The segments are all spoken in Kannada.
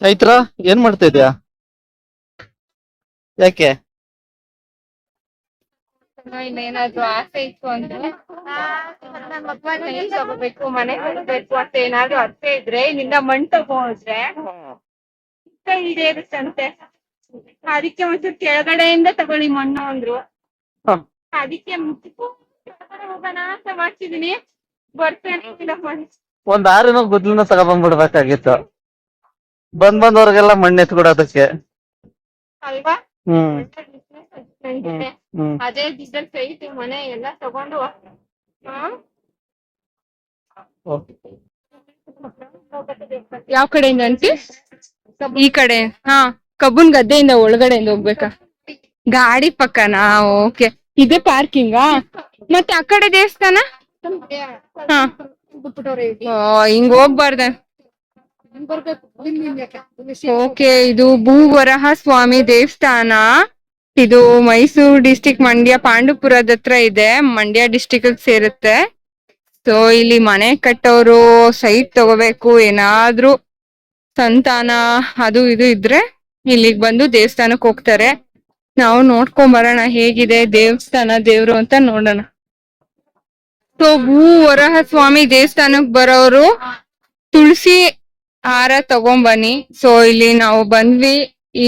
ಚೈತ್ರ ಏನ್ ಮಾಡ್ತಾ ಇದ್ಯಾ? ಯಾಕೆ? ಇನ್ನೇನಾದ್ರೂ ಆಸೆ ಇತ್ತು ಅಂದ್ರೆ? ಕೈ ತಗೋಬೇಕು ಮನೆ ಕಟ್ಬೇಕು ಅಂತ ಏನಾದ್ರು ಅರ್ಥ ಇದ್ರೆ ಇಲ್ಲಿಂದ ಮಣ್ ತಗೋದ್ರೆ ಕೈ ಇರುತ್ತಂತೆ ಅದಕ್ಕೆ ಒಂಚೂರು ಕೆಳಗಡೆಯಿಂದ ತಗೊಳ್ಳಿ ಮಣ್ಣು ಅಂದ್ರು. ಅದಕ್ಕೆ ಹೋಗೋಣ ಅಂತ ಮಾಡ್ತಿದೀನಿ ಬರ್ತೇನೆ ಒಂದ್ ಆರಿನ ಗುದ್ಲನ್ನ ತಗೊಬಂದ್ಬಿಡ್ಬೇಕಾಗಿತ್ತು ಬಂದ್ ಬಂದವ್ರಿಗೆಲ್ಲ ಮಣ್ಣು ಎತ್ಕೊಡೋದಕ್ಕೆ. ಅಲ್ವಾ? ಹ್ಮ್. ಅದು. ಹ್ಮ್ ಮನೆ ಎಲ್ಲ ತಗೊಂಡು ಹಾ? ಯಾವ ಕಡೆಯಿಂದ ಅಂತಿ ಈ ಕಡೆ. ಹಾ ಕಬ್ಬುನ್ ಗದ್ದೆಯಿಂದ ಒಳಗಡೆಯಿಂದ ಹೋಗ್ಬೇಕಾ? ಗಾಡಿ ಪಕ್ಕನಾ? ಓಕೆ. ಇದೆ ಪಾರ್ಕಿಂಗಾ? ಮತ್ತೆ ಆ ಕಡೆ ದೇವಸ್ಥಾನ? ಹಿಂಗ್ ಹೋಗ್ಬಾರ್ದ. ಓಕೆ, ಇದು ಭೂವರಹ ಸ್ವಾಮಿ ದೇವಸ್ಥಾನ. ಇದು ಮೈಸೂರು ಡಿಸ್ಟಿಕ್ ಮಂಡ್ಯ ಪಾಂಡುಪುರದ ಹತ್ರ ಇದೆ, ಮಂಡ್ಯ ಡಿಸ್ಟಿಕ್ ಸೇರುತ್ತೆ. ಸೊ ಇಲ್ಲಿ ಮನೆ ಕಟ್ಟೋರು, ಸೈಟ್ ತಗೋಬೇಕು, ಏನಾದ್ರೂ ಸಂತಾನ, ಅದು ಇದು ಇದ್ರೆ ಇಲ್ಲಿಗೆ ಬಂದು ದೇವಸ್ಥಾನಕ್ ಹೋಗ್ತಾರೆ. ನಾವು ನೋಡ್ಕೊಂಡ್ ಬರೋಣ, ಹೇಗಿದೆ ದೇವಸ್ಥಾನ, ದೇವ್ರು ಅಂತ ನೋಡೋಣ. ಸೊ ಭೂ ವರಹ ಸ್ವಾಮಿ ದೇವಸ್ಥಾನಕ್ ಬರೋರು ತುಳಸಿ ಹಾರ ತಗೊಂಬನ್ನಿ. ಸೊ ಇಲ್ಲಿ ನಾವು ಬಂದ್ವಿ.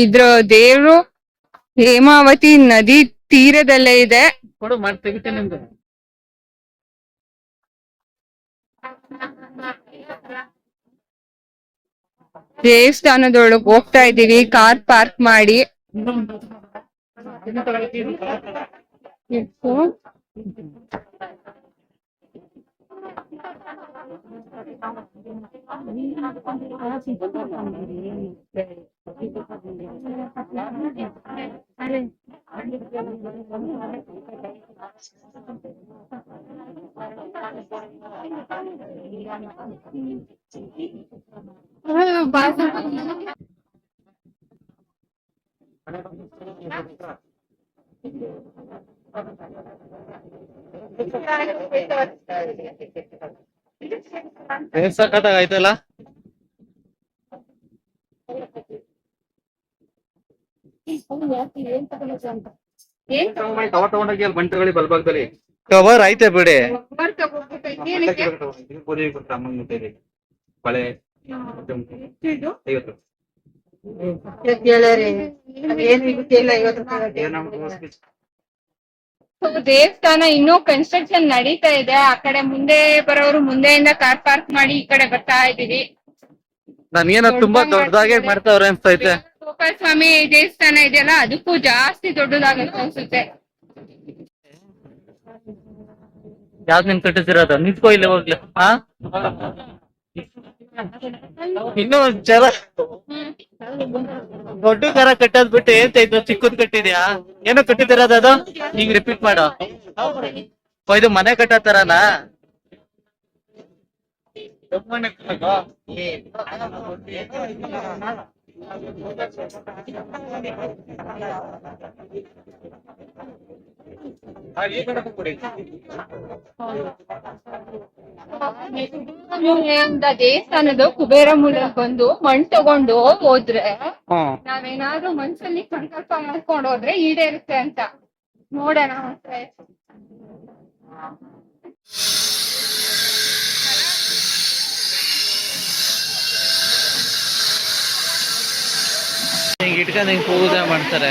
ಇದ್ರ ದೇವ್ರು ಹೇಮಾವತಿ ನದಿ ತೀರದಲ್ಲೇ ಇದೆ. ದೇವಸ್ಥಾನದೊಳಗ್ ಹೋಗ್ತಾ ಇದೀವಿ ಕಾರ್ ಪಾರ್ಕ್ ಮಾಡಿ. Bye. ಸಖತ್ತಾಗೈತಲ್ಲ ಏನ್ ಕವರ್ ತಗೊಂಡೋಗಿ ಅಲ್ಲಿ ಬಂಟಗಳಿ ಬಲ್ಭಾಗದಲ್ಲಿ ಕವರ್ ಐತೆ ಬಿಡಿ ಕವರ್ ತಗೋಬೇಕು ಏನಕ್ಕೆ ಪೂರಿ ಕೊಟ್ಟ ಅಮ್ಮನ ಮುಟ್ಟೇರಿ ಬಳೆ ಇದು? ಐವತ್ತು ದೇವಸ್ಥಾನ ಇನ್ನೂ ಕನ್ಸ್ಟ್ರಕ್ಷನ್ ನಡೀತಾ ಇದೆ. ಆ ಕಡೆ ಮುಂದೆ ಬರೋರು ಮುಂದೆಯಿಂದ ಕಾರ್ ಪಾರ್ಕ್ ಮಾಡಿ ಈ ಕಡೆ ಬರ್ತಾ ಇದೀವಿ ನನ್ಗೇನೋ ತುಂಬಾ ದೊಡ್ಡದಾಗೆ ಮಾಡ್ತಾವ್ರೆ ಅನ್ಸ್ತೈತೆ. ಗೋಪಾಲ ಸ್ವಾಮಿ ದೇವಸ್ಥಾನ ಇದೆಯಲ್ಲ ಅದಕ್ಕೂ ಜಾಸ್ತಿ ದೊಡ್ಡದಾಗುತ್ತೆ ಅನ್ಸುತ್ತೆ. ಯಾವ್ದು ನಿಮ್ ಕಟ್ಟಿಸಿರೋದು ನಿಂತ್ಕೋ ಇಲ್ಲ ಹೋಗ್ಲಿ. ಹಾ ಇನ್ನು ಒಂದ್ ಚರ ದೊಡ್ಡ ಕರ ಕಟ್ಟೋದ್ ಬಿಟ್ಟು ಏನ್ ಇದು ಚಿಕ್ಕದ್ ಕಟ್ಟಿದ್ಯಾ? ಏನೋ ಕಟ್ಟಿದಿರೋದು ಅದು ಈಗ ರಿಪೀಟ್ ಮಾಡು. ಇದು ಮನೆ ಕಟ್ಟೋ ತರನಾ? ದೇವಸ್ಥಾನದ ಕುಬೇರ ಮೂಲಕ ಬಂದು ಮಣ್ ತಗೊಂಡು ಹೋದ್ರೆ ನಾವೇನಾದ್ರು ಮನ್ಸಲ್ಲಿ ಸಂಕಲ್ಪ ಮಾಡ್ಕೊಂಡು ಹೋದ್ರೆ ಈಡೇರುತ್ತೆ ಅಂತ. ನೋಡೋಣ ಇಟ್ಕೊಂಡು ಹಿಂಗ್ ಪೂಜೆ ಮಾಡ್ತಾರೆ.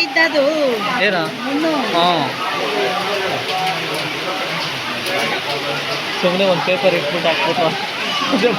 ಹ್ಮ್ ಸುಮ್ನೆ ಒಂದ್ ಪೇಪರ್ ಇಟ್ಬಿಟ್ಟು ಹಾಕ್ಬಿಟ್ಟು